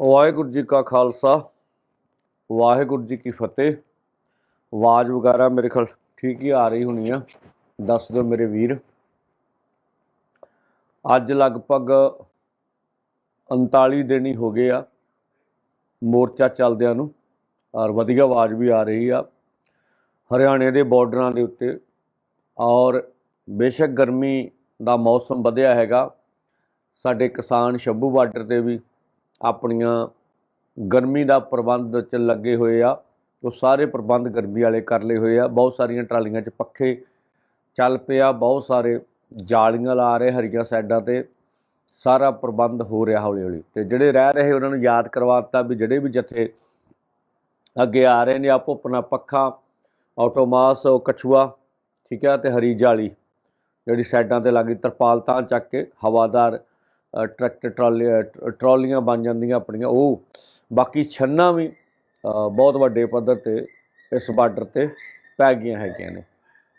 ਵਾਹਿਗੁਰੂ ਜੀ ਕਾ ਖਾਲਸਾ, ਵਾਹਿਗੁਰੂ ਜੀ ਕੀ ਫਤਿਹ। ਆਵਾਜ਼ ਵਗੈਰਾ ਮੇਰੇ ਖਿਆਲ ਠੀਕ ਹੀ ਆ ਰਹੀ ਹੋਣੀ ਆ, ਦੱਸ ਦਿਓ ਮੇਰੇ ਵੀਰ। ਅੱਜ ਲਗਭਗ 39 ਦਿਨ ਹੀ ਹੋ ਗਏ ਆ ਮੋਰਚਾ ਚੱਲਦਿਆਂ ਨੂੰ, ਔਰ ਵਧੀਆ ਆਵਾਜ਼ ਵੀ ਆ ਰਹੀ ਆ। ਹਰਿਆਣੇ ਦੇ ਬਾਰਡਰਾਂ ਦੇ ਉੱਤੇ, ਔਰ ਬੇਸ਼ੱਕ ਗਰਮੀ ਦਾ ਮੌਸਮ ਵਧਿਆ ਹੈਗਾ। ਸਾਡੇ ਕਿਸਾਨ ਸ਼ੰਭੂ ਬਾਰਡਰ ਤੇ ਵੀ ਆਪਣੀਆਂ ਗਰਮੀ ਦਾ ਪ੍ਰਬੰਧ ਚ ਲੱਗੇ ਹੋਏ ਆ। ਉਹ ਸਾਰੇ ਪ੍ਰਬੰਧ ਗਰਮੀ ਵਾਲੇ ਕਰ ਲਏ ਹੋਏ ਆ। ਬਹੁਤ ਸਾਰੀਆਂ ਟਰਾਲੀਆਂ 'ਚ ਪੱਖੇ ਚੱਲ ਪਿਆ ਬਹੁਤ ਸਾਰੇ ਜਾਲੀਆਂ ਲਾ ਰਹੇ ਹਰੀਆਂ ਸਾਈਡਾਂ ਤੇ। ਸਾਰਾ ਪ੍ਰਬੰਧ ਹੋ ਰਿਹਾ ਹੌਲੀ ਹੌਲੀ ਤੇ ਜਿਹੜੇ ਰਹਿ ਰਹੇ ਉਹਨਾਂ ਨੂੰ ਯਾਦ ਕਰਵਾ ਦਿੱਤਾ ਵੀ ਜਿਹੜੇ ਵੀ ਜਥੇ ਅੱਗੇ ਆ ਰਹੇ ਨੇ, ਆਪੋ ਆਪਣਾ ਪੱਖਾ, ਆਟੋਮਾਸ, ਉਹ ਕਛੂਆ, ਠੀਕ ਹੈ ਤੇ ਹਰੀ ਜਾਲੀ, ਜਿਹੜੀ ਸਾਈਡਾਂ ਤੇ ਲੱਗੀ ਤਰਪਾਲ ਤਾਂ ਚੱਕ ਕੇ ਹਵਾਦਾਰ ਟਰੈਕਟਰ ਟਰਾਲੀ ਟ- ਟਰਾਲੀਆਂ ਬਣ ਜਾਂਦੀਆਂ ਆਪਣੀਆਂ। ਉਹ ਬਾਕੀ ਛੰਨਾ ਵੀ ਬਹੁਤ ਵੱਡੇ ਪੱਧਰ ਤੇ ਇਸ ਬਾਰਡਰ ਤੇ ਪੈ ਗਈਆਂ ਹੈਗੀਆਂ ਨੇ।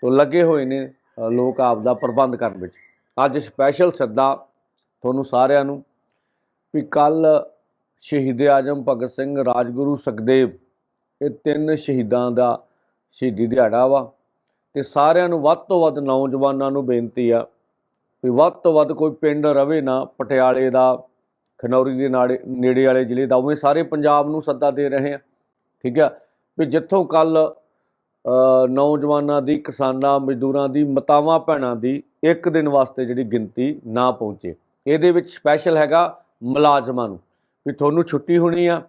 ਤੋ ਲੱਗੇ ਹੋਏ ਨੇ ਲੋਕ ਆਪ ਦਾ ਪ੍ਰਬੰਧ ਕਰਨ ਵਿੱਚ। ਅੱਜ ਸਪੈਸ਼ਲ ਸੱਦਾ ਤੁਹਾਨੂੰ ਸਾਰਿਆਂ ਨੂੰ ਵੀ ਕੱਲ ਸ਼ਹੀਦ ਆਜਮ ਭਗਤ ਸਿੰਘ, ਰਾਜਗੁਰੂ ਸੁਖਦੇਵ, ਇਹ ਤਿੰਨ ਸ਼ਹੀਦਾਂ ਦਾ ਸ਼ਹੀਦੀ ਦਿਹਾੜਾ ਵਾ। ਤੇ ਸਾਰਿਆਂ ਨੂੰ ਵੱਧ ਤੋਂ ਵੱਧ ਨੌਜਵਾਨਾਂ ਨੂੰ ਬੇਨਤੀ ਆ ਵੀ ਵੱਧ ਤੋਂ ਵੱਧ ਕੋਈ ਪਿੰਡ ਰਵੇ ਨਾ, ਪਟਿਆਲੇ ਦਾ, ਖਨੌਰੀ ਦੇ ਨਾੜੇ, ਨੇੜੇ ਵਾਲੇ ਜ਼ਿਲ੍ਹੇ ਦਾ, ਉਵੇਂ ਸਾਰੇ ਪੰਜਾਬ ਨੂੰ ਸੱਦਾ ਦੇ ਰਹੇ ਆ। ਠੀਕ ਆ? ਵੀ ਜਿੱਥੋਂ ਕੱਲ ਨੌਜਵਾਨਾਂ ਦੀ, ਕਿਸਾਨਾਂ, ਮਜ਼ਦੂਰਾਂ ਦੀ, ਮਤਾਵਾਂ, ਭੈਣਾਂ ਦੀ ਇੱਕ ਦਿਨ ਵਾਸਤੇ ਜਿਹੜੀ ਗਿਣਤੀ ਨਾ ਪਹੁੰਚੇ। ਇਹਦੇ ਵਿੱਚ ਸਪੈਸ਼ਲ ਹੈਗਾ ਮੁਲਾਜ਼ਮਾਂ ਨੂੰ। ਵੀ ਤੁਹਾਨੂੰ ਛੁੱਟੀ ਹੋਣੀ ਆ।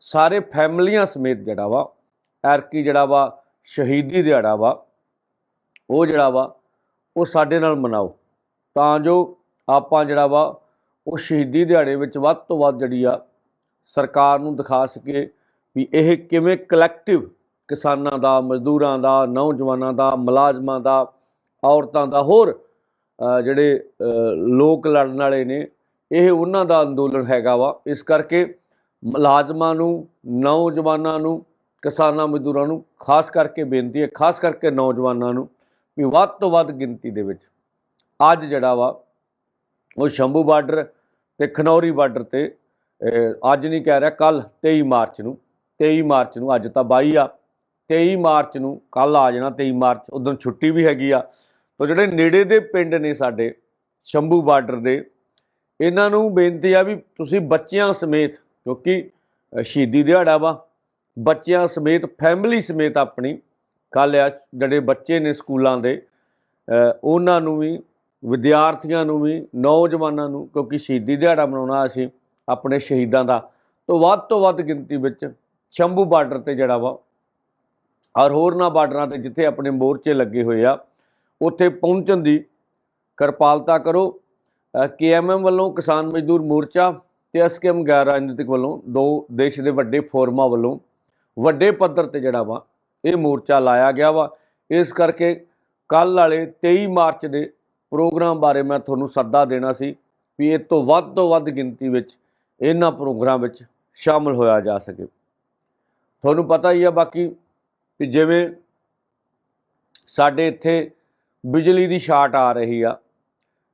ਸਾਰੇ ਫੈਮਲੀਆਂ ਸਮੇਤ ਜਿਹੜਾ ਵਾ ਐਰਕੀ ਜਿਹੜਾ ਵਾ, ਸ਼ਹੀਦੀ ਦਿਹਾੜਾ ਵਾ, ਉਹ ਜਿਹੜਾ ਵਾ, ਉਹ ਸਾਡੇ ਨਾਲ ਮਨਾਓ। ਤਾਂ ਜੋ ਆਪਾਂ ਜਿਹੜਾ ਵਾ, ਉਹ ਸ਼ਹੀਦੀ ਦਿਹਾੜੇ ਵਿੱਚ ਵੱਧ ਤੋਂ ਵੱਧ ਜਿਹੜੀ ਆ, ਸਰਕਾਰ ਨੂੰ ਦਿਖਾ ਸਕੀਏ ਵੀ ਇਹ ਕਿਵੇਂ ਕਲੈਕਟਿਵ ਕਿਸਾਨਾਂ ਦਾ, ਮਜ਼ਦੂਰਾਂ ਦਾ, ਨੌਜਵਾਨਾਂ ਦਾ, ਮੁਲਾਜ਼ਮਾਂ ਦਾ, ਔਰਤਾਂ ਦਾ, ਹੋਰ ਜਿਹੜੇ ਲੋਕ ਲੜਨ ਵਾਲੇ ਨੇ, ਇਹ ਉਹਨਾਂ ਦਾ ਅੰਦੋਲਨ ਹੈਗਾ ਵਾ। ਇਸ ਕਰਕੇ ਮੁਲਾਜ਼ਮਾਂ ਨੂੰ, ਨੌਜਵਾਨਾਂ ਨੂੰ, ਕਿਸਾਨਾਂ, ਮਜ਼ਦੂਰਾਂ ਨੂੰ ਖਾਸ ਕਰਕੇ ਬੇਨਤੀ ਹੈ, ਖਾਸ ਕਰਕੇ ਨੌਜਵਾਨਾਂ ਨੂੰ ਵੀ ਵੱਧ ਤੋਂ ਵੱਧ ਗਿਣਤੀ ਦੇ ਵਿੱਚ ਅੱਜ ਜਿਹੜਾ ਵਾ, ਉਹ ਸ਼ੰਭੂ ਬਾਰਡਰ ਤੇ ਖਨੌਰੀ ਬਾਰਡਰ ਤੇ ਅੱਜ ਨਹੀਂ ਕਹਿ ਰਿਹਾ ਕੱਲ 23 ਮਾਰਚ ਨੂੰ 23 ਮਾਰਚ ਨੂੰ ਅੱਜ ਤਾਂ 22 ਆ 23 ਮਾਰਚ ਨੂੰ ਕੱਲ ਆ ਜਾਣਾ 23 ਮਾਰਚ ਉਦੋਂ ਛੁੱਟੀ ਵੀ ਹੈਗੀ ਆ। ਤੋ ਜਿਹੜੇ ਨੇੜੇ ਦੇ ਪਿੰਡ ਨੇ ਸਾਡੇ, ਸ਼ੰਭੂ ਬਾਰਡਰ ਦੇ, ਇਹਨਾਂ ਨੂੰ ਬੇਨਤੀ ਆ ਵੀ ਤੁਸੀਂ ਬੱਚਿਆਂ ਸਮੇਤ, ਕਿਉਂਕਿ ਸ਼ਹੀਦੀ ਦਿਹਾੜਾ ਵਾ, ਬੱਚਿਆਂ ਸਮੇਤ ਫੈਮਿਲੀ ਸਮੇਤ ਆਪਣੀ, ਕੱਲ੍ਹ ਆ ਜਿਹੜੇ ਬੱਚੇ ਨੇ ਸਕੂਲਾਂ ਦੇ ਉਹਨਾਂ ਨੂੰ ਵੀ ਵਿਦਿਆਰਥੀਆਂ ਨੂੰ ਵੀ, ਨੌਜਵਾਨਾਂ ਨੂੰ, ਕਿਉਂਕਿ ਸ਼ਹੀਦੀ ਦਿਹਾੜਾ ਮਨਾਉਣਾ ਅਸੀਂ ਆਪਣੇ ਸ਼ਹੀਦਾਂ ਦਾ, ਤੋਂ ਵੱਧ ਤੋਂ ਵੱਧ ਗਿਣਤੀ ਵਿੱਚ ਸ਼ੰਭੂ ਬਾਰਡਰ ਤੇ ਜਿਹੜਾ ਵਾ ਔਰ ਹੋਰਨਾਂ ਬਾਰਡਰਾਂ ਤੇ ਜਿੱਥੇ ਆਪਣੇ ਮੋਰਚੇ ਲੱਗੇ ਹੋਏ ਆ, ਉੱਥੇ ਪਹੁੰਚਣ ਦੀ ਕਿਰਪਾਲਤਾ ਕਰੋ। ਕੇਐਮਐਮ ਵੱਲੋਂ ਕਿਸਾਨ ਮਜ਼ਦੂਰ ਮੋਰਚਾ ਤੇ ਐਸਕੇਐਮ ਗੈਰ ਰਾਜਨੀਤਿਕ ਵੱਲੋਂ ਦੋ ਦੇਸ਼ ਦੇ ਵੱਡੇ ਫੋਰਮਾਂ ਵੱਲੋਂ ਵੱਡੇ ਪੱਧਰ ਤੇ ਜਿਹੜਾ ਵਾ, ਇਹ ਮੋਰਚਾ ਲਾਇਆ ਗਿਆ ਵਾ। ਇਸ ਕਰਕੇ ਕੱਲ ਵਾਲੇ 23 ਮਾਰਚ ਦੇ ਪ੍ਰੋਗਰਾਮ ਬਾਰੇ ਮੈਂ ਤੁਹਾਨੂੰ ਸੱਦਾ ਦੇਣਾ ਸੀ ਵੀ ਇਹ ਤੋਂ ਵੱਧ ਤੋਂ ਵੱਧ ਗਿਣਤੀ ਵਿੱਚ ਇਹਨਾਂ ਪ੍ਰੋਗਰਾਮ ਵਿੱਚ ਸ਼ਾਮਲ ਹੋਇਆ ਜਾ ਸਕੇ। ਤੁਹਾਨੂੰ ਪਤਾ ਹੀ ਆ ਬਾਕੀ ਵੀ ਜਿਵੇਂ ਸਾਡੇ ਇੱਥੇ ਬਿਜਲੀ ਦੀ ਸ਼ਾਰਟ ਆ ਰਹੀ ਆ,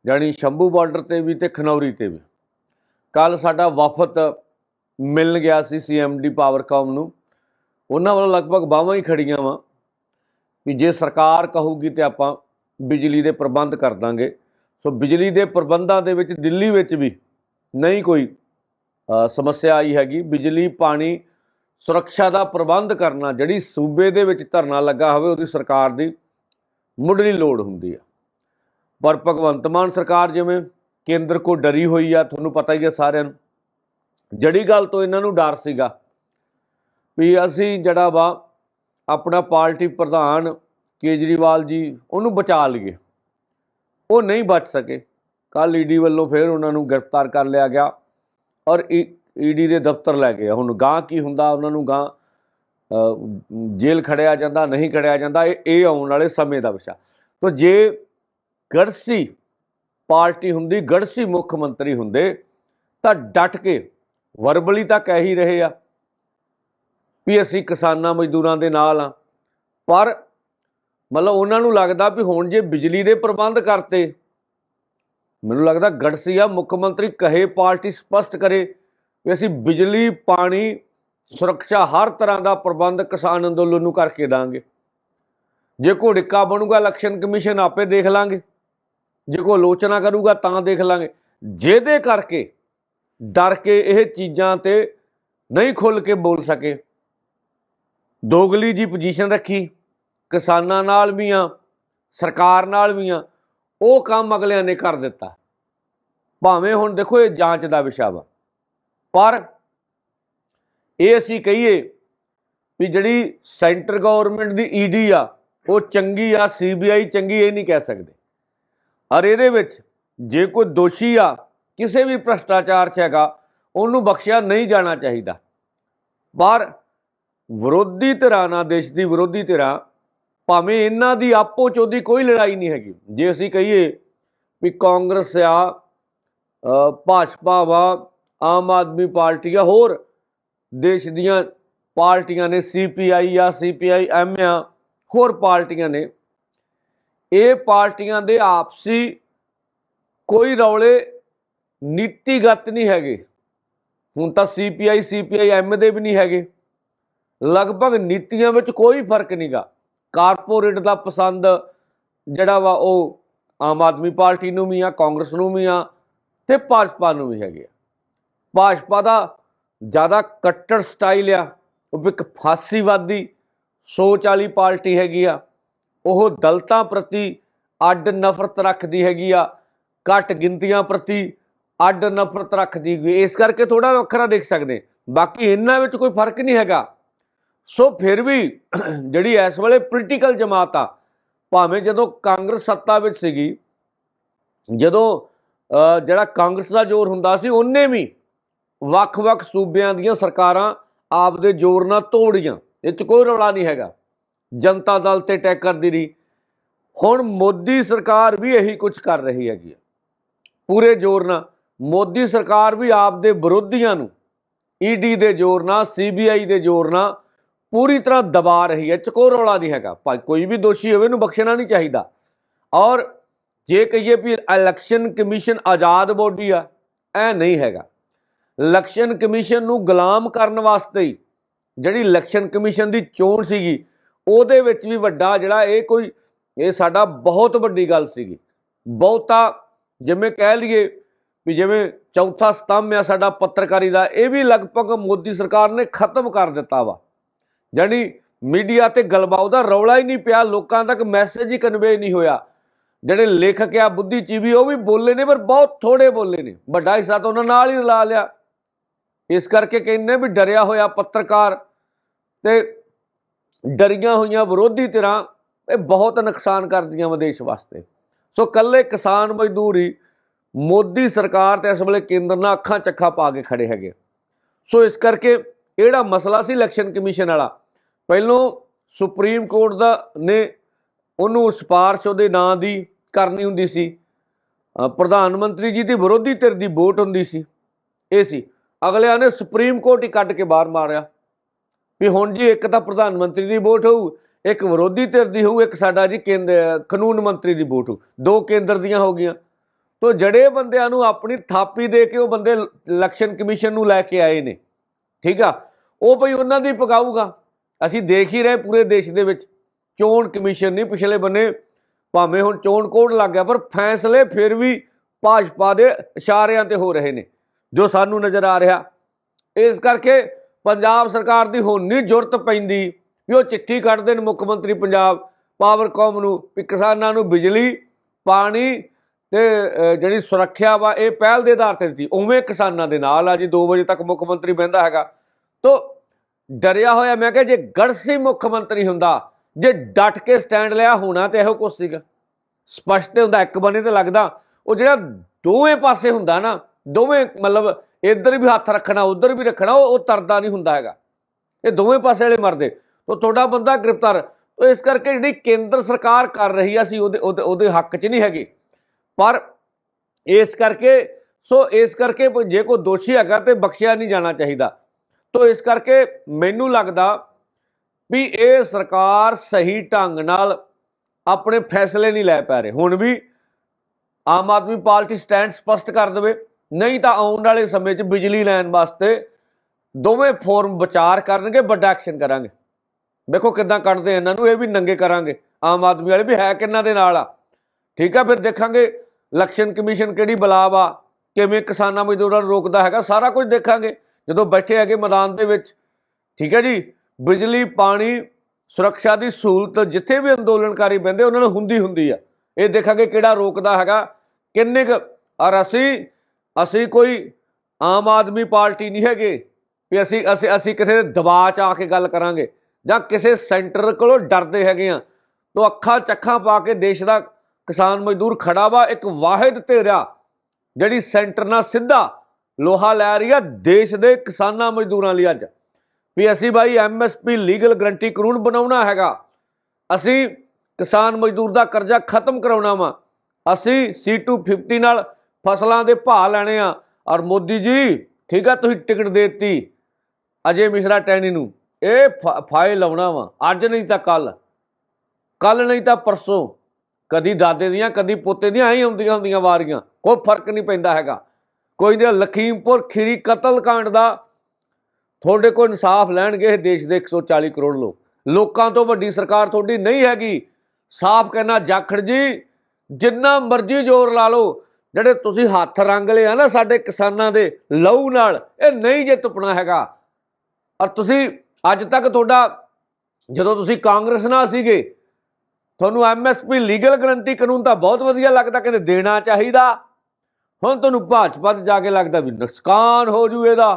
ਜਾਣੀ ਸ਼ੰਭੂ ਬਾਰਡਰ ਤੇ ਵੀ ਤੇ ਖਨੌਰੀ ਤੇ ਵੀ। ਕੱਲ ਸਾਡਾ ਵਫਦ ਮਿਲਣ ਗਿਆ ਸੀ ਸੀਐਮਡੀ ਪਾਵਰਕਾਮ ਨੂੰ। ਉਹਨਾਂ ਵੱਲੋਂ ਲਗਭਗ ਬਾਹਾਂ ਹੀ ਖੜੀਆਂ ਵਾ ਵੀ ਜੇ ਸਰਕਾਰ ਕਹੂਗੀ ਤੇ ਆਪਾਂ ਬਿਜਲੀ ਦੇ ਪ੍ਰਬੰਧ ਕਰ ਦਾਂਗੇ। ਸੋ ਬਿਜਲੀ ਦੇ ਪ੍ਰਬੰਧਾਂ ਦੇ ਵਿੱਚ ਦਿੱਲੀ ਵਿੱਚ ਵੀ ਨਹੀਂ ਕੋਈ ਸਮੱਸਿਆ ਆਈ ਹੈਗੀ। ਬਿਜਲੀ, ਪਾਣੀ, ਸੁਰੱਖਿਆ ਦਾ ਪ੍ਰਬੰਧ ਕਰਨਾ, ਜਿਹੜੀ ਸੂਬੇ ਦੇ ਵਿੱਚ ਧਰਨਾ ਲੱਗਾ ਹੋਵੇ, ਉਹਦੀ ਸਰਕਾਰ ਦੀ ਮੁੱਢਲੀ ਲੋੜ ਹੁੰਦੀ ਆ। ਪਰ ਭਗਵੰਤ ਮਾਨ ਸਰਕਾਰ ਜਿਵੇਂ ਕੇਂਦਰ ਕੋ ਡਰੀ ਹੋਈ ਆ, ਤੁਹਾਨੂੰ ਪਤਾ ਹੀ ਆ ਸਾਰਿਆਂ ਨੂੰ। ਜਿਹੜੀ ਗੱਲ ਤੋਂ ਇਹਨਾਂ ਨੂੰ ਡਰ ਸੀਗਾ ਵੀ ਅਸੀਂ ਜਿਹੜਾ ਵਾ ਆਪਣਾ ਪਾਰਟੀ ਪ੍ਰਧਾਨ ਕੇਜਰੀਵਾਲ ਜੀ ਉਹਨੂੰ ਬਚਾ ਲਈਏ। ਉਹ ਨਹੀਂ ਬਚ ਸਕੇ। ਕੱਲ ਈਡੀ ਵੱਲੋਂ ਫਿਰ ਉਹਨਾਂ ਨੂੰ ਗ੍ਰਿਫਤਾਰ ਕਰ ਲਿਆ ਗਿਆ ਔਰ ਈਡੀ ਦੇ ਦਫ਼ਤਰ ਲੈ ਗਏ। ਹੁਣ ਗਾਂ ਕੀ ਹੁੰਦਾ? ਉਹਨਾਂ ਨੂੰ ਗਾਂ ਜੇਲ੍ਹ ਖੜਿਆ ਜਾਂਦਾ, ਨਹੀਂ ਖੜਿਆ ਜਾਂਦਾ, ਇਹ ਇਹ ਆਉਣ ਵਾਲੇ ਸਮੇਂ ਦਾ ਵਿਸ਼ਾ। ਤੋ ਜੇ ਗੜਸੀ ਪਾਰਟੀ ਹੁੰਦੀ, ਗੜਸੀ ਮੁੱਖ ਮੰਤਰੀ ਹੁੰਦੇ, ਤਾਂ ਡਟ ਕੇ ਵਰਬਲੀ ਤਾਂ ਕਹਿ ਹੀ ਰਹੇ ਆ ਵੀ ਅਸੀਂ ਕਿਸਾਨਾਂ ਮਜ਼ਦੂਰਾਂ ਦੇ ਨਾਲ ਆ। ਪਰ ਮਤਲਬ ਉਹਨਾਂ ਨੂੰ ਲੱਗਦਾ ਵੀ ਹੁਣ ਜੇ ਬਿਜਲੀ ਦੇ ਪ੍ਰਬੰਧ ਕਰਤੇ, ਮੈਨੂੰ ਲੱਗਦਾ ਗੜਸੀਆ ਮੁੱਖ ਮੰਤਰੀ ਕਹੇ ਪਾਰਟੀ ਸਪਸ਼ਟ ਕਰੇ ਵੀ ਅਸੀਂ ਬਿਜਲੀ, ਪਾਣੀ, ਸੁਰੱਖਿਆ ਹਰ ਤਰ੍ਹਾਂ ਦਾ ਪ੍ਰਬੰਧ ਕਿਸਾਨ ਅੰਦੋਲਨ ਨੂੰ ਕਰਕੇ ਦਾਂਗੇ। ਜੇ ਕੋਈ ਡਿੱਕਾ ਬਣੂਗਾ, ਇਲੈਕਸ਼ਨ ਕਮਿਸ਼ਨ ਆਪੇ ਦੇਖ ਲਾਂਗੇ। ਜੇ ਕੋਈ ਆਲੋਚਨਾ ਕਰੂਗਾ, ਤਾਂ ਦੇਖ ਲਾਂਗੇ। ਜਿਹਦੇ ਕਰਕੇ ਡਰ ਕੇ ਇਹ ਚੀਜ਼ਾਂ ਤੇ ਨਹੀਂ ਖੁੱਲ ਕੇ ਬੋਲ ਸਕੇ। ਦੋਗਲੀ ਜੀ ਪੋਜੀਸ਼ਨ ਰੱਖੀ। ਕਿਸਾਨਾਂ ਨਾਲ ਵੀ ਆ, ਸਰਕਾਰ ਨਾਲ ਵੀ ਆ, ਉਹ ਕੰਮ ਅਗਲਿਆਂ ਨੇ ਕਰ ਦਿੱਤਾ। ਭਾਵੇਂ ਹੁਣ ਦੇਖੋ ਇਹ ਜਾਂਚ ਦਾ ਵਿਸ਼ਾ ਵਾ, ਪਰ ਇਹ ਅਸੀਂ ਕਹੀਏ ਵੀ ਜਿਹੜੀ ਸੈਂਟਰ ਗਵਰਨਮੈਂਟ ਦੀ ਈਡੀ ਆ, ਉਹ ਚੰਗੀ ਆ ਸੀਬੀਆਈ ਚੰਗੀ, ਇਹ ਨਹੀਂ ਕਹਿ ਸਕਦੇ। ਔਰ ਇਹਦੇ ਵਿੱਚ ਜੇ ਕੋਈ ਦੋਸ਼ੀ ਆ, ਕਿਸੇ ਵੀ ਭ੍ਰਸ਼ਟਾਚਾਰ 'ਚ ਹੈਗਾ, ਉਹਨੂੰ ਬਖਸ਼ਿਆ ਨਹੀਂ ਜਾਣਾ ਚਾਹੀਦਾ। ਪਰ ਵਿਰੋਧੀ ਧਿਰਾਂ ਨਾਲ, ਦੇਸ਼ ਦੀ ਵਿਰੋਧੀ ਧਿਰਾਂ ਭਾਵੇਂ ਇਹਨਾਂ ਦੀ ਆਪੋ ਚੋਦੀ ਕੋਈ ਲੜਾਈ ਨਹੀਂ ਹੈਗੀ। ਜੇ ਅਸੀਂ ਕਹੀਏ ਵੀ ਕਾਂਗਰਸ ਆ ਭਾਜਪਾ ਵਾ, ਆਮ ਆਦਮੀ ਪਾਰਟੀ ਆ, ਹੋਰ ਦੇਸ਼ ਦੀਆਂ ਪਾਰਟੀਆਂ ਨੇ ਸੀਪੀਆਈ ਆ ਸੀਪੀਆਈ ਐਮ ਆ, ਹੋਰ ਪਾਰਟੀਆਂ ਨੇ, ਇਹ ਪਾਰਟੀਆਂ ਦੇ ਆਪਸੀ ਕੋਈ ਰੌਲੇ ਨੀਤੀਗਤ ਨਹੀਂ ਹੈਗੇ। ਹੁਣ ਤਾਂ ਸੀਪੀਆਈ ਸੀਪੀਆਈ ਐਮ ਦੇ ਵੀ ਨਹੀਂ ਹੈਗੇ। ਲਗਭਗ ਨੀਤੀਆਂ ਵਿੱਚ ਕੋਈ ਫ਼ਰਕ ਨਹੀਂਗਾ ਕਾਰਪੋਰੇਟ ਦਾ ਪਸੰਦ ਜਿਹੜਾ ਵਾ ਉਹ ਆਮ ਆਦਮੀ ਪਾਰਟੀ ਨੂੰ ਵੀ ਆ, ਕਾਂਗਰਸ ਨੂੰ ਵੀ ਆ ਤੇ ਭਾਜਪਾ ਨੂੰ ਵੀ ਹੈਗੇ ਆ। ਭਾਜਪਾ ਦਾ ਜ਼ਿਆਦਾ ਕੱਟੜ ਸਟਾਈਲ ਆ, ਉਹ ਇੱਕ ਫਾਸੀਵਾਦੀ ਸੋਚ ਵਾਲੀ ਪਾਰਟੀ ਹੈਗੀ ਆ, ਉਹ ਦਲਤਾਂ ਪ੍ਰਤੀ ਅੱਡ ਨਫ਼ਰਤ ਰੱਖਦੀ ਹੈਗੀ ਆ, ਘੱਟ ਗਿਣਤੀਆਂ ਪ੍ਰਤੀ ਅੱਡ ਨਫ਼ਰਤ ਰੱਖਦੀ ਹੈਗੀ ਇਸ ਕਰਕੇ ਥੋੜਾ ਵੱਖਰਾ ਦੇਖ ਸਕਦੇ। ਬਾਕੀ ਇਹਨਾਂ ਵਿੱਚ ਕੋਈ ਫ਼ਰਕ ਨਹੀਂ ਹੈਗਾ। ਸੋ ਫਿਰ ਵੀ ਜਿਹੜੀ ਇਸ ਵੇਲੇ ਪੋਲੀਟੀਕਲ ਜਮਾਤ ਆ, ਭਾਵੇਂ ਜਦੋਂ ਕਾਂਗਰਸ ਸੱਤਾ ਵਿੱਚ ਸੀਗੀ, ਜਦੋਂ ਜਿਹੜਾ ਕਾਂਗਰਸ ਦਾ ਜ਼ੋਰ ਹੁੰਦਾ ਸੀ, ਉਹਨੇ ਵੀ ਵੱਖ-ਵੱਖ ਸੂਬਿਆਂ ਦੀਆਂ ਸਰਕਾਰਾਂ ਆਪਦੇ ਜ਼ੋਰ ਨਾਲ ਤੋੜੀਆਂ। ਇਹ 'ਚ ਕੋਈ ਰੌਲਾ ਨਹੀਂ ਹੈਗਾ। ਜਨਤਾ ਦਲ ਤੇ ਅਟੈਕ ਕਰਦੀ ਰਹੀ। ਹੁਣ ਮੋਦੀ ਸਰਕਾਰ ਵੀ ਇਹੀ ਕੁਝ ਕਰ ਰਹੀ ਹੈਗੀ ਪੂਰੇ ਜ਼ੋਰ ਨਾਲ। ਮੋਦੀ ਸਰਕਾਰ ਵੀ ਆਪਦੇ ਵਿਰੋਧੀਆਂ ਨੂੰ ਈਡੀ ਦੇ ਜ਼ੋਰ ਨਾਲ ਸੀਬੀਆਈ ਦੇ ਜ਼ੋਰ ਨਾਲ ਪੂਰੀ ਤਰ੍ਹਾਂ ਦਬਾ ਰਹੀ ਹੈ ਇਹ ਰੌਲਾ ਨਹੀਂ ਹੈਗਾ। ਭਾਈ, ਕੋਈ ਵੀ ਦੋਸ਼ੀ ਹੋਵੇ, ਉਹਨੂੰ ਬਖਸ਼ਣਾ ਨਹੀਂ ਚਾਹੀਦਾ। ਔਰ ਜੇ ਕਹੀਏ ਵੀ ਇਲੈਕਸ਼ਨ ਕਮਿਸ਼ਨ ਆਜ਼ਾਦ ਬੋਡੀ ਆ ਐ ਨਹੀਂ ਹੈਗਾ। ਇਲੈਕਸ਼ਨ ਕਮਿਸ਼ਨ ਨੂੰ ਗੁਲਾਮ ਕਰਨ ਵਾਸਤੇ ਹੀ ਜਿਹੜੀ ਇਲੈਕਸ਼ਨ ਕਮਿਸ਼ਨ ਦੀ ਚੋਣ ਸੀਗੀ, ਉਹਦੇ ਵਿੱਚ ਵੀ ਵੱਡਾ ਜਿਹੜਾ ਇਹ ਕੋਈ, ਇਹ ਸਾਡਾ ਬਹੁਤ ਵੱਡੀ ਗੱਲ ਸੀਗੀ। ਬਹੁਤਾ ਜਿਵੇਂ ਕਹਿ ਲਈਏ ਵੀ ਜਿਵੇਂ ਚੌਥਾ ਸਤੰਭ ਆ ਸਾਡਾ ਪੱਤਰਕਾਰੀ ਦਾ, ਇਹ ਵੀ ਲਗਭਗ ਮੋਦੀ ਸਰਕਾਰ ਨੇ ਖਤਮ ਕਰ ਦਿੱਤਾ ਵਾ। ਜਾਣੀ ਮੀਡੀਆ ਤੇ ਗਲਬਾ ਦਾ ਰੌਲਾ ਹੀ ਨਹੀਂ ਪਿਆ, ਲੋਕਾਂ ਤੱਕ ਮੈਸੇਜ ਹੀ ਕਨਵੇ ਨਹੀਂ ਹੋਇਆ। ਜਿਹੜੇ ਲੇਖਕ ਆ, ਬੁੱਧੀਜੀਵੀ, ਉਹ ਵੀ ਬੋਲੇ ਨੇ, ਪਰ ਬਹੁਤ ਥੋੜੇ ਬੋਲੇ ਨੇ। ਵੱਡਾ ਹਿੱਸਾ ਤਾਂ ਉਹਨਾਂ ਨਾਲ ਹੀ ਲਾ ਲਿਆ। ਇਸ ਕਰਕੇ ਕਹਿੰਦੇ ਵੀ ਡਰਿਆ ਹੋਇਆ ਪੱਤਰਕਾਰ ਤੇ ਡਰੀਆਂ ਹੋਈਆਂ ਵਿਰੋਧੀ ਧਿਰਾਂ, ਇਹ ਬਹੁਤ ਨੁਕਸਾਨ ਕਰਦੀਆਂ ਵਿਦੇਸ਼ ਵਾਸਤੇ। ਸੋ ਕੱਲੇ ਕਿਸਾਨ ਮਜ਼ਦੂਰ ਹੀ ਮੋਦੀ ਸਰਕਾਰ ਤੇ ਇਸ ਵੇਲੇ ਕੇਂਦਰ ਨਾਲ ਅੱਖਾਂ ਚੱਖਾ ਪਾ ਕੇ ਖੜੇ ਹੈਗੇ। ਸੋ ਇਸ ਕਰਕੇ ਜਿਹੜਾ ਮਸਲਾ ਸੀ ਇਲੈਕਸ਼ਨ ਕਮਿਸ਼ਨ ਵਾਲਾ? ਪਹਿਲੋਂ ਸੁਪਰੀਮ ਕੋਰਟ ਦਾ ਨੇ ਉਹਨੂੰ ਸਿਫਾਰਸ਼ ਉਹਦੇ ਨਾਂ ਦੀ ਕਰਨੀ ਹੁੰਦੀ ਸੀ। ਪ੍ਰਧਾਨ ਮੰਤਰੀ ਜੀ ਦੀ ਵਿਰੋਧੀ ਧਿਰ ਦੀ ਵੋਟ ਹੁੰਦੀ ਸੀ। ਇਹ ਸੀ। ਅਗਲਿਆਂ ਨੇ ਸੁਪਰੀਮ ਕੋਰਟ ਹੀ ਕੱਢ ਕੇ ਬਾਹਰ ਮਾਰਿਆ। ਵੀ ਹੁਣ ਜੀ ਇੱਕ ਤਾਂ ਪ੍ਰਧਾਨ ਮੰਤਰੀ ਦੀ ਵੋਟ ਹੋਊ, ਇੱਕ ਵਿਰੋਧੀ ਧਿਰ ਦੀ ਹੋਊ, ਇੱਕ ਸਾਡਾ ਜੀ ਕੇਂਦਰ ਕਾਨੂੰਨ ਮੰਤਰੀ ਦੀ ਵੋਟ ਹੋਊ। ਦੋ ਕੇਂਦਰ ਦੀਆਂ ਹੋ ਗਈਆਂ। ਤੋ ਜੜੇ ਬੰਦਿਆਂ ਨੂੰ ਆਪਣੀ ਥਾਪੀ ਦੇ ਕੇ ਉਹ ਬੰਦੇ ਇਲੈਕਸ਼ਨ ਕਮਿਸ਼ਨ ਨੂੰ ਲੈ ਕੇ ਆਏ ਨੇ। ਠੀਕ ਆ? ਉਹ ਭਈ ਉਹਨਾਂ ਦੀ ਪਕਾਊਗਾ ਅਸੀਂ ਦੇਖ ਹੀ ਰਹੇ ਪੂਰੇ ਦੇਸ਼ ਦੇ ਵਿੱਚ। ਚੋਣ ਕਮਿਸ਼ਨ ਨਹੀਂ ਪਿਛਲੇ ਬੰਨੇ, ਭਾਵੇਂ ਹੁਣ ਚੋਣ ਕੋਡ ਲੱਗ ਗਿਆ, ਪਰ ਫੈਸਲੇ ਫਿਰ ਵੀ ਭਾਜਪਾ ਦੇ ਇਸ਼ਾਰਿਆਂ ਤੇ ਹੋ ਰਹੇ ਨੇ, ਜੋ ਸਾਨੂੰ ਨਜ਼ਰ ਆ ਰਿਹਾ। ਇਸ ਕਰਕੇ ਪੰਜਾਬ ਸਰਕਾਰ ਦੀ ਹੁਣ ਨਹੀਂ ਜ਼ਰੂਰਤ ਪੈਂਦੀ ਵੀ ਉਹ ਚਿੱਠੀ ਕੱਢਦੇ ਨੇ ਮੁੱਖ ਮੰਤਰੀ ਪੰਜਾਬ ਪਾਵਰਕਾਮ ਨੂੰ, ਵੀ ਕਿਸਾਨਾਂ ਨੂੰ ਬਿਜਲੀ, ਪਾਣੀ ਤੇ ਜਿਹੜੀ ਸੁਰੱਖਿਆ ਵਾ, ਇਹ ਪਹਿਲ ਦੇ ਆਧਾਰ ਤੇ ਦਿੱਤੀ। ਉਵੇਂ ਕਿਸਾਨਾਂ ਦੇ ਨਾਲ ਆ ਜੀ 2 ਵਜੇ ਤੱਕ ਮੁੱਖ ਮੰਤਰੀ ਬਹਿੰਦਾ ਹੈਗਾ। ਤੋ ਡਰਿਆ ਹੋਇਆ ਮੈਂ ਕਿਹਾ ਜੇ ਗੜਸੀ ਮੁੱਖ ਮੰਤਰੀ ਹੁੰਦਾ, ਜੇ ਡਟ ਕੇ ਸਟੈਂਡ ਲਿਆ ਹੋਣਾ ਤੇ ਇਹੋ ਕੁਛ ਸੀਗਾ। ਸਪਸ਼ਟ ਹੁੰਦਾ, ਇੱਕ ਬੰਨੇ ਤੇ ਲੱਗਦਾ, ਉਹ ਜਿਹੜਾ ਦੋਵੇਂ ਪਾਸੇ ਹੁੰਦਾ ਨਾ, ਦੋਵੇਂ ਮਤਲਬ ਇੱਧਰ ਵੀ ਹੱਥ ਰੱਖਣਾ, ਉੱਧਰ ਵੀ ਰੱਖਣਾ, ਉਹ ਉਹ ਤਰਦਾ ਨਹੀਂ ਹੁੰਦਾ ਹੈਗਾ। ਇਹ ਦੋਵੇਂ ਪਾਸੇ ਵਾਲੇ ਮਰਦੇ। ਉਹ ਤੁਹਾਡਾ ਬੰਦਾ ਗ੍ਰਿਫਤਾਰ ਇਸ ਕਰਕੇ ਜਿਹੜੀ ਕੇਂਦਰ ਸਰਕਾਰ ਕਰ ਰਹੀ ਆ ਸੀ ਉਹਦੇ ਉਹਦੇ ਉਹਦੇ ਹੱਕ 'ਚ ਨਹੀਂ ਹੈਗੀ। ਪਰ ਇਸ ਕਰਕੇ, ਸੋ ਇਸ ਕਰਕੇ ਜੇ ਕੋਈ ਦੋਸ਼ੀ ਹੈਗਾ ਤੇ ਬਖਸ਼ਿਆ ਨਹੀਂ ਜਾਣਾ ਚਾਹੀਦਾ। ਤੋ ਇਸ ਕਰਕੇ ਮੈਨੂੰ ਲੱਗਦਾ ਵੀ ਇਹ ਸਰਕਾਰ ਸਹੀ ਢੰਗ ਨਾਲ ਆਪਣੇ ਫੈਸਲੇ ਨਹੀਂ ਲੈ ਪਾ ਰਹੇ। ਹੁਣ ਵੀ ਆਮ ਆਦਮੀ ਪਾਰਟੀ ਸਟੈਂਡ ਸਪਸ਼ਟ ਕਰ ਦੇਵੇ, ਨਹੀਂ ਤਾਂ ਆਉਣ ਵਾਲੇ ਸਮੇਂ 'ਚ ਬਿਜਲੀ ਲੈਣ ਵਾਸਤੇ ਦੋਵੇਂ ਫੋਰਮ ਵਿਚਾਰ ਕਰਨਗੇ, ਵੱਡਾ ਐਕਸ਼ਨ ਕਰਾਂਗੇ। ਦੇਖੋ ਕਿੱਦਾਂ ਕੱਢਦੇ ਇਹਨਾਂ ਨੂੰ, ਇਹ ਵੀ ਨੰਗੇ ਕਰਾਂਗੇ। ਆਮ ਆਦਮੀ ਵਾਲੇ ਵੀ ਹੈ ਕਿੰਨਾ ਦੇ ਨਾਲ ਆ। ਠੀਕ ਆ, ਫਿਰ ਦੇਖਾਂਗੇ ਇਲੈਕਸ਼ਨ ਕਮਿਸ਼ਨ ਕਿਹੜੀ ਬਲਾਬ ਆ ਕਿਵੇਂ ਕਿਸਾਨਾਂ ਮਜ਼ਦੂਰਾਂ ਨੂੰ ਰੋਕਦਾ ਹੈਗਾ, ਸਾਰਾ ਕੁਝ ਦੇਖਾਂਗੇ। ਜਦੋਂ ਬੈਠੇ ਹੈਗੇ ਮੈਦਾਨ ਦੇ ਵਿੱਚ, ਠੀਕ ਹੈ ਜੀ, ਬਿਜਲੀ, ਪਾਣੀ, ਸੁਰੱਖਿਆ ਦੀ ਸਹੂਲਤ ਜਿੱਥੇ ਵੀ ਅੰਦੋਲਨਕਾਰੀ ਬੰਦੇ ਉਹਨਾਂ ਨੂੰ ਹੁੰਦੀ ਹੁੰਦੀ ਆ। ਇਹ ਦੇਖਾਂਗੇ ਕਿਹੜਾ ਰੋਕਦਾ ਹੈਗਾ। ਕਿੰਨੇ ਕੁ, ਔਰ ਅਸੀਂ ਅਸੀਂ ਕੋਈ ਆਮ ਆਦਮੀ ਪਾਰਟੀ ਨਹੀਂ ਹੈਗੇ ਵੀ ਅਸੀਂ ਅਸੀਂ ਅਸੀਂ ਕਿਸੇ ਦੇ ਦਬਾਅ 'ਚ ਆ ਕੇ ਗੱਲ ਕਰਾਂਗੇ ਜਾਂ ਕਿਸੇ ਸੈਂਟਰ ਕੋਲੋਂ ਡਰਦੇ ਹੈਗੇ ਆ। ਤੋ ਅੱਖਾਂ ਚੱਖਾਂ ਪਾ ਕੇ ਦੇਸ਼ ਦਾ ਕਿਸਾਨ ਮਜ਼ਦੂਰ ਖੜਾ ਵਾ, ਇੱਕ ਵਾਹਿਦ ਧਿਰਾ ਜਿਹੜੀ ਸੈਂਟਰ ਨਾਲ ਸਿੱਧਾ ਲੋਹਾ ਲੈ ਰਹੀ ਆ ਦੇਸ਼ ਦੇ ਕਿਸਾਨਾਂ ਮਜ਼ਦੂਰਾਂ ਲਈ ਅੱਜ। ਵੀ ਅਸੀਂ ਭਾਈ ਐਮਐਸਪੀ ਲੀਗਲ ਗਰੰਟੀ ਕਾਨੂੰਨ ਬਣਾਉਣਾ ਹੈਗਾ। ਅਸੀਂ ਕਿਸਾਨ ਮਜ਼ਦੂਰ ਦਾ ਕਰਜ਼ਾ ਖਤਮ ਕਰਾਉਣਾ ਵਾ। ਅਸੀਂ C250 ਨਾਲ ਫਸਲਾਂ ਦੇ ਭਾਅ ਲੈਣੇ ਆ। ਔਰ ਮੋਦੀ ਜੀ, ਠੀਕ ਆ, ਤੁਸੀਂ ਟਿਕਟ ਦੇਤੀ ਅਜੇ ਮਿਸ਼ਰਾ ਟੈਣੀ ਨੂੰ। ਇਹ ਫਾਈਲ ਲਾਉਣਾ ਵਾ, ਅੱਜ ਨਹੀਂ ਤਾਂ ਕੱਲ ਕੱਲ ਨਹੀਂ ਤਾਂ ਪਰਸੋਂ। ਕਦੀ ਦਾਦੇ ਦੀਆਂ, ਕਦੀ ਪੋਤੇ ਦੀਆਂ, ਐਂ ਆਉਂਦੀਆਂ ਹੁੰਦੀਆਂ ਵਾਰੀਆਂ। ਕੋਈ ਫ਼ਰਕ ਨਹੀਂ ਪੈਂਦਾ ਹੈਗਾ। ਕੋਈ ਦੇ ਲਖੀਮਪੁਰ ਖੀਰੀ ਕਤਲ ਕਾਂਡ ਦਾ ਤੁਹਾਡੇ ਕੋਲ ਇਨਸਾਫ ਲੈਣਗੇ ਇਹ ਦੇਸ਼ ਦੇ 140 ਕਰੋੜ ਲੋਕ। ਲੋਕਾਂ ਤੋਂ ਵੱਡੀ ਸਰਕਾਰ ਤੁਹਾਡੀ ਨਹੀਂ ਹੈਗੀ। ਸਾਫ਼ ਕਹਿਣਾ ਜਾਖੜ ਜੀ, ਜਿੰਨਾ ਮਰਜ਼ੀ ਜ਼ੋਰ ਲਾ ਲਓ, ਜਿਹੜੇ ਤੁਸੀਂ ਹੱਥ ਰੰਗ ਲਏ ਆ ਨਾ ਸਾਡੇ ਕਿਸਾਨਾਂ ਦੇ ਲਹੂ ਨਾਲ, ਇਹ ਨਹੀਂ ਜੇ ਤੁਪਣਾ ਹੈਗਾ। ਔਰ ਤੁਸੀਂ ਅੱਜ ਤੱਕ ਤੁਹਾਡਾ, ਜਦੋਂ ਤੁਸੀਂ ਕਾਂਗਰਸ ਨਾਲ ਸੀਗੇ, ਤੁਹਾਨੂੰ ਐਮਐਸਪੀ ਲੀਗਲ ਗਰੰਟੀ ਕਾਨੂੰਨ ਤਾਂ ਬਹੁਤ ਵਧੀਆ ਲੱਗਦਾ, ਕਹਿੰਦੇ ਦੇਣਾ ਚਾਹੀਦਾ। ਹੁਣ ਤੁਹਾਨੂੰ ਭਾਜਪਾ 'ਚ ਜਾ ਕੇ ਲੱਗਦਾ ਵੀ ਨੁਕਸਾਨ ਹੋ ਜੂ ਇਹਦਾ।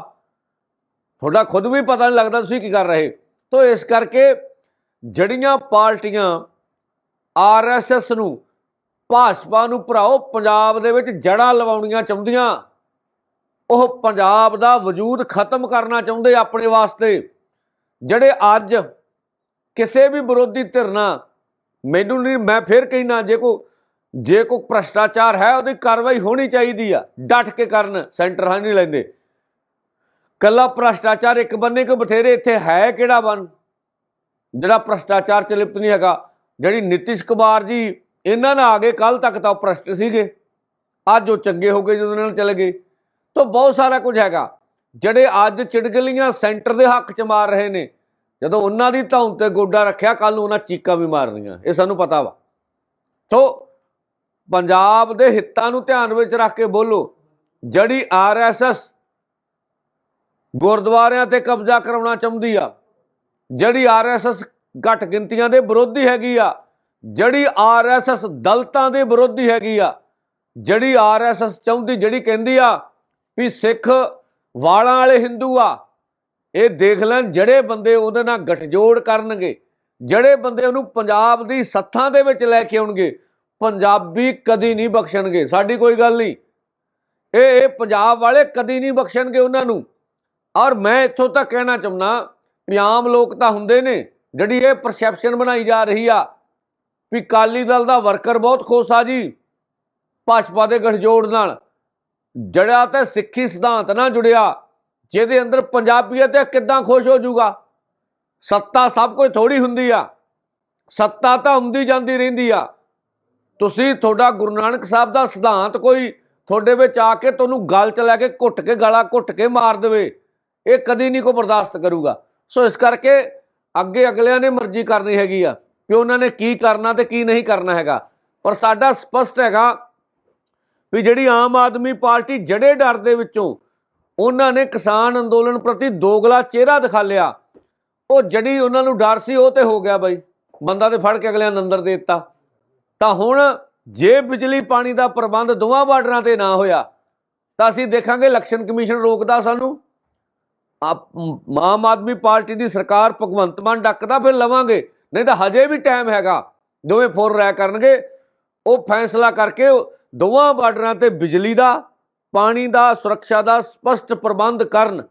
ਤੁਹਾਡਾ ਖੁਦ ਵੀ ਪਤਾ ਨਹੀਂ ਲੱਗਦਾ ਤੁਸੀਂ ਕੀ ਕਰ ਰਹੇ। ਤੋ ਇਸ ਕਰਕੇ ਜੜੀਆਂ ਪਾਰਟੀਆਂ ਆਰਐਸਐਸ ਨੂੰ, ਭਾਜਪਾ ਨੂੰ ਭਰਾਓ, ਪੰਜਾਬ ਦੇ ਵਿੱਚ ਜੜਾਂ ਲਵਾਉਣੀਆਂ ਚਾਹੁੰਦੀਆਂ। ਉਹ ਪੰਜਾਬ ਦਾ ਵਜੂਦ ਖਤਮ ਕਰਨਾ ਚਾਹੁੰਦੇ ਆਪਣੇ ਵਾਸਤੇ। ਜਿਹੜੇ ਅੱਜ ਕਿਸੇ ਵੀ ਵਿਰੋਧੀ ਧਿਰ ਨਾਲ, ਮੈਨੂੰ ਨਹੀਂ, ਮੈਂ ਫਿਰ ਕਹਿਣਾ ਜੇ ਕੋ ਜੇ ਕੋਈ ਭ੍ਰਸ਼ਟਾਚਾਰ ਹੈ, ਉਹਦੀ ਕਾਰਵਾਈ ਹੋਣੀ ਚਾਹੀਦੀ ਆ। ਡਟ ਕੇ ਕਰਨ, ਸੈਂਟਰ ਹਾਂ ਨਹੀਂ ਲੈਂਦੇ। ਕੱਲਾ ਭ੍ਰਸ਼ਟਾਚਾਰ ਇੱਕ ਬੰਨੇ ਕੋ ਬਥੇਰੇ ਇੱਥੇ ਹੈ ਕਿਹੜਾ ਬਨ? ਜਿਹੜਾ ਭ੍ਰਸ਼ਟਾਚਾਰ ਚ ਲਿਪਤ ਨਹੀਂ ਹੈਗਾ। ਜਿਹੜੀ ਨਿਤਿਸ਼ ਕੁਮਾਰ ਜੀ, ਇਹਨਾਂ ਨਾਲ ਆ ਗਏ ਕੱਲ ਤੱਕ ਤਾਂ ਉਹ ਭ੍ਰਸ਼ਟ ਸੀਗੇ। ਅੱਜ ਉਹ ਚੰਗੇ ਹੋ ਗਏ ਜਦੋਂ ਨਾਲ ਚਲੇ ਗਏ। ਤਾਂ ਬਹੁਤ ਸਾਰਾ ਕੁਝ ਹੈਗਾ। ਜਿਹੜੇ ਅੱਜ ਚਿੜਗਲੀਆਂ ਸੈਂਟਰ ਦੇ ਹੱਕ ਚ ਮਾਰ ਰਹੇ ਨੇ, ਜਦੋਂ ਉਹਨਾਂ ਦੀ ਧੌਣ ਤੇ ਗੋਡਾ ਰੱਖਿਆ ਕੱਲ ਨੂੰ ਉਹਨਾਂ ਚੀਕਾਂ ਵੀ ਮਾਰਨੀਆਂ। ਇਹ ਸਾਨੂੰ ਪਤਾ ਵਾ। ਸੋ ਪੰਜਾਬ ਦੇ ਹਿੱਤਾਂ ਨੂੰ ਧਿਆਨ ਵਿੱਚ ਰੱਖ ਕੇ ਬੋਲੋ। ਜਿਹੜੀ ਆਰਐਸਐਸ ਗੁਰਦੁਆਰਿਆਂ ਤੇ ਕਬਜ਼ਾ ਕਰਾਉਣਾ ਚਾਹੁੰਦੀ ਆ, ਜਿਹੜੀ ਆਰਐਸਐਸ ਘੱਟ ਗਿਣਤੀਆਂ ਦੇ ਵਿਰੋਧੀ ਹੈਗੀ ਆ, ਜਿਹੜੀ ਆਰਐਸਐਸ ਦਲਤਾਂ ਦੇ ਵਿਰੋਧੀ ਹੈਗੀ ਆ, ਜਿਹੜੀ ਆਰਐਸਐਸ ਚਾਹੁੰਦੀ, ਜਿਹੜੀ ਕਹਿੰਦੀ ਆ ਵੀ ਸਿੱਖ ਵਾਲਾਂ ਵਾਲੇ ਹਿੰਦੂ ਆ, ਇਹ ਦੇਖ ਲੈਣ ਜਿਹੜੇ ਬੰਦੇ ਉਹਦੇ ਨਾਲ ਗਠਜੋੜ ਕਰਨਗੇ, ਜਿਹੜੇ ਬੰਦੇ ਉਹਨੂੰ ਪੰਜਾਬ ਦੀ ਸੱਥਾਂ ਦੇ ਵਿੱਚ ਲੈ ਕੇ ਆਉਣਗੇ ਪੰਜਾਬੀ ਕਦੀ ਨਹੀਂ ਬਖਸ਼ਣਗੇ, ਸਾਡੀ ਕੋਈ ਗੱਲ ਨਹੀਂ। ਇਹ ਇਹ ਪੰਜਾਬ ਵਾਲੇ ਕਦੀ ਨਹੀਂ ਬਖਸ਼ਣਗੇ ਉਹਨਾਂ ਨੂੰ। ਔਰ ਮੈਂ ਇੱਥੋਂ ਤੱਕ ਕਹਿਣਾ ਚਾਹੁੰਦਾ, ਵੀ ਆਮ ਲੋਕ ਤਾਂ ਹੁੰਦੇ ਨੇ, ਜਿਹੜੀ ਇਹ ਪਰਸੈਪਸ਼ਨ ਬਣਾਈ ਜਾ ਰਹੀ ਆ, ਵੀ ਕਾਲੀ ਦਲ ਦਾ ਵਰਕਰ ਬਹੁਤ ਖੁਸ਼ ਆ ਜੀ, ਭਾਜਪਾ ਦੇ ਗਠਜੋੜ ਨਾਲ। ਜੜਿਆ ਤੇ ਸਿੱਖੀ ਸਿਧਾਂਤ ਨਾਲ ਜੁੜਿਆ, ਜਿਹਦੇ ਅੰਦਰ ਪੰਜਾਬੀਅਤ ਹੈ ਕਿੱਦਾਂ ਖੁਸ਼ ਹੋ ਜਾਊਗਾ? ਸੱਤਾ ਸਭ ਕੁਝ ਥੋੜੀ ਹੁੰਦੀ ਆ। ਸੱਤਾ ਤਾਂ ਹੁੰਦੀ ਜਾਂਦੀ ਰਹਿੰਦੀ ਆ। ਤੁਸੀਂ ਤੁਹਾਡਾ ਗੁਰੂ ਨਾਨਕ ਸਾਹਿਬ ਦਾ ਸਿਧਾਂਤ ਕੋਈ ਤੁਹਾਡੇ ਵਿੱਚ ਆ ਕੇ ਤੁਹਾਨੂੰ ਗਲ ਚ ਲੈ ਕੇ ਘੁੱਟ ਕੇ ਗਲਾ ਘੁੱਟ ਕੇ ਮਾਰ ਦੇਵੇ, ਇਹ ਕਦੀ ਨਹੀਂ ਕੋ ਬਰਦਾਸ਼ਤ ਕਰੂਗਾ। ਸੋ ਇਸ ਕਰਕੇ ਅੱਗੇ ਅਗਲਿਆਂ ਨੇ ਮਰਜ਼ੀ ਕਰਨੀ ਹੈਗੀ ਆ ਕਿ ਉਹਨਾਂ ਨੇ ਕੀ ਕਰਨਾ ਤੇ ਕੀ ਨਹੀਂ ਕਰਨਾ ਹੈਗਾ। ਪਰ ਸਾਡਾ ਸਪਸ਼ਟ ਹੈਗਾ ਵੀ ਜਿਹੜੀ ਆਮ ਆਦਮੀ ਪਾਰਟੀ ਜੜੇ ਡਰ ਦੇ ਵਿੱਚੋਂ ਉਹਨਾਂ ਨੇ ਕਿਸਾਨ ਅੰਦੋਲਨ ਪ੍ਰਤੀ ਦੋਗਲਾ ਚਿਹਰਾ ਦਿਖਾ ਲਿਆ। ਉਹ ਜਿਹੜੀ ਉਹਨਾਂ ਨੂੰ ਡਰ ਸੀ ਉਹ ਤੇ ਹੋ ਗਿਆ ਬਾਈ। ਬੰਦਾ ਤੇ ਫੜ ਕੇ ਅਗਲਿਆਂ ਨੂੰ ਅੰਦਰ ਦੇ ਦਿੱਤਾ। ਤਾਂ ਹੁਣ ਜੇ ਬਿਜਲੀ ਪਾਣੀ ਦਾ ਪ੍ਰਬੰਧ ਦੋਵਾਂ ਬਾਰਡਰਾਂ ਤੇ ਨਾ ਹੋਇਆ, ਤਾਂ ਅਸੀਂ ਦੇਖਾਂਗੇ ਇਲੈਕਸ਼ਨ ਕਮਿਸ਼ਨ ਰੋਕਦਾ ਸਾਨੂੰ। ਆਪ ਆਮ ਆਦਮੀ ਪਾਰਟੀ ਦੀ ਸਰਕਾਰ ਭਗਵੰਤ ਮਾਨ ਡੱਕਦਾ ਫਿਰ ਲਵਾਂਗੇ, ਨਹੀਂ ਤਾਂ ਹਜੇ ਵੀ ਟਾਈਮ ਹੈਗਾ, ਦੋਵੇਂ ਫੋਰ ਰਾਇ ਕਰਨਗੇ। ਉਹ ਫੈਸਲਾ ਕਰਕੇ ਦੋਵਾਂ ਬਾਰਡਰਾਂ ਤੇ ਬਿਜਲੀ ਦਾ, ਪਾਣੀ ਦਾ, ਸੁਰੱਖਿਆ ਦਾ ਸਪਸ਼ਟ ਪ੍ਰਬੰਧ ਕਰਨ,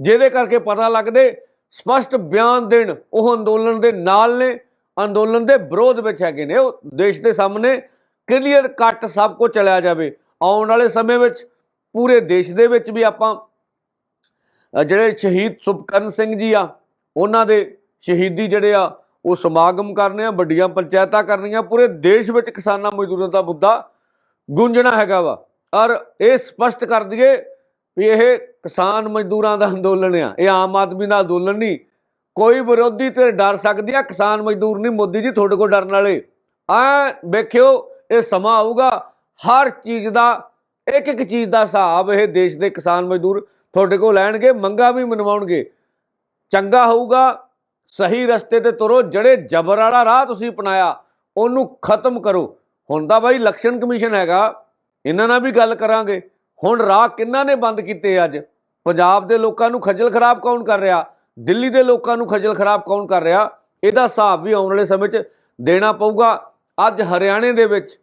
ਜਿਹਦੇ ਕਰਕੇ ਪਤਾ ਲੱਗਦੇ, ਸਪਸ਼ਟ ਬਿਆਨ ਦੇਣ ਉਹ ਅੰਦੋਲਨ ਦੇ ਨਾਲ ਨੇ। ਅੰਦੋਲਨ ਦੇ ਵਿਰੋਧ ਵਿੱਚ ਹੈਗੇ ਨੇ। ਉਹ ਦੇਸ਼ ਦੇ ਸਾਹਮਣੇ ਕਲੀਅਰ ਕੱਟ ਸਭ ਕੁਝ ਚਲਿਆ ਜਾਵੇ। ਆਉਣ ਵਾਲੇ ਸਮੇਂ ਵਿੱਚ ਪੂਰੇ ਦੇਸ਼ ਦੇ ਵਿੱਚ ਵੀ ਆਪਾਂ ਜਿਹੜੇ ਸ਼ਹੀਦ ਸੁਭਕਰਨ ਸਿੰਘ ਜੀ ਆ, ਉਹਨਾਂ ਦੇ ਸ਼ਹੀਦੀ ਜਿਹੜੇ ਆ, ਉਹ ਸਮਾਗਮ ਕਰਨੇ ਆ, ਵੱਡੀਆਂ ਪੰਚਾਇਤਾਂ ਕਰਨੀਆਂ ਪੂਰੇ ਦੇਸ਼ ਵਿੱਚ ਕਿਸਾਨਾਂ ਮਜ਼ਦੂਰਾਂ ਦਾ ਮੁੱਦਾ ਗੂੰਜਣਾ ਹੈਗਾ ਵਾ। ਔਰ ਇਹ ਸਪਸ਼ਟ ਕਰ ਦਈਏ ਵੀ ਇਹ ਕਿਸਾਨ ਮਜ਼ਦੂਰਾਂ ਦਾ ਅੰਦੋਲਨ ਆ। ਇਹ ਆਮ ਆਦਮੀ ਦਾ ਅੰਦੋਲਨ ਨਹੀਂ ਕੋਈ ਵਿਰੋਧੀ ਤੇ ਡਰ ਸਕਦੀ ਆ, ਕਿਸਾਨ ਮਜ਼ਦੂਰ ਨਹੀਂ, ਮੋਦੀ ਜੀ ਤੁਹਾਡੇ ਕੋਲ ਡਰਨ ਵਾਲੇ। ਆ ਵੇਖਿਓ, ਇਹ ਸਮਾਂ ਆਊਗਾ, ਹਰ ਚੀਜ਼ ਦਾ ਇੱਕ ਇੱਕ ਚੀਜ਼ ਦਾ ਹਿਸਾਬ ਇਹ ਦੇਸ਼ ਦੇ ਕਿਸਾਨ ਮਜ਼ਦੂਰ ਤੁਹਾਡੇ ਕੋਲ ਲੈਣਗੇ, ਮੰਗਾ ਵੀ ਮਨਵਾਉਣਗੇ। ਚੰਗਾ ਹੋਊਗਾ, ਸਹੀ ਰਸਤੇ ਤੇ ਤੁਰੋ, ਜਿਹੜੇ ਜ਼ਬਰ ਵਾਲਾ ਰਾਹ ਤੁਸੀਂ ਅਪਣਾਇਆ, ਉਹਨੂੰ ਖਤਮ ਕਰੋ। ਹੁਣ ਤਾਂ ਬਾਈ ਇਲੈਕਸ਼ਨ ਕਮਿਸ਼ਨ ਹੈਗਾ, ਇਹਨਾਂ ਨਾਲ ਵੀ ਗੱਲ ਕਰਾਂਗੇ। ਹੁਣ ਰਾਹ ਕਿੰਨਾਂ ਨੇ ਬੰਦ ਕੀਤੇ ਅੱਜ? ਪੰਜਾਬ ਦੇ ਲੋਕਾਂ ਨੂੰ ਖੱਜਲ ਖਰਾਬ ਕੌਣ ਕਰ ਰਿਹਾ? ਦਿੱਲੀ ਦੇ ਲੋਕਾਂ ਨੂੰ ਖਜ਼ਲ ਖਰਾਬ ਕੌਣ ਕਰ ਰਿਹਾ? ਇਹਦਾ ਹਿਸਾਬ ਵੀ ਆਉਣ ਵਾਲੇ ਸਮੇਂ 'ਚ ਦੇਣਾ ਪਊਗਾ। ਅੱਜ ਹਰਿਆਣੇ ਦੇ ਵਿੱਚ,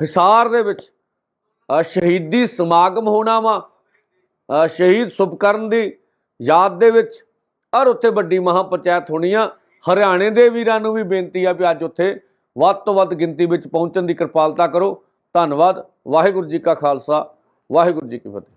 ਹਿਸਾਰ ਦੇ ਵਿੱਚ ਸ਼ਹੀਦੀ ਸਮਾਗਮ ਹੋਣਾ ਵਾ। ਸ਼ਹੀਦ ਸੁਭਕਰਨ ਦੀ ਯਾਦ ਦੇ ਵਿੱਚ ਔਰ ਉੱਥੇ ਵੱਡੀ ਮਹਾ ਪੰਚਾਇਤ ਹੋਣੀ ਆ। ਹਰਿਆਣੇ ਦੇ ਵੀਰਾਂ ਨੂੰ ਵੀ ਬੇਨਤੀ ਆ ਵੀ ਅੱਜ ਉੱਥੇ ਵੱਧ ਤੋਂ ਵੱਧ ਗਿਣਤੀ ਵਿੱਚ ਪਹੁੰਚਣ ਦੀ ਕਿਰਪਾਲਤਾ ਕਰੋ। ਧੰਨਵਾਦ। ਵਾਹਿਗੁਰੂ ਜੀ ਕਾ ਖਾਲਸਾ। ਵਾਹਿਗੁਰੂ ਜੀ ਕੀ ਫਤਿਹ।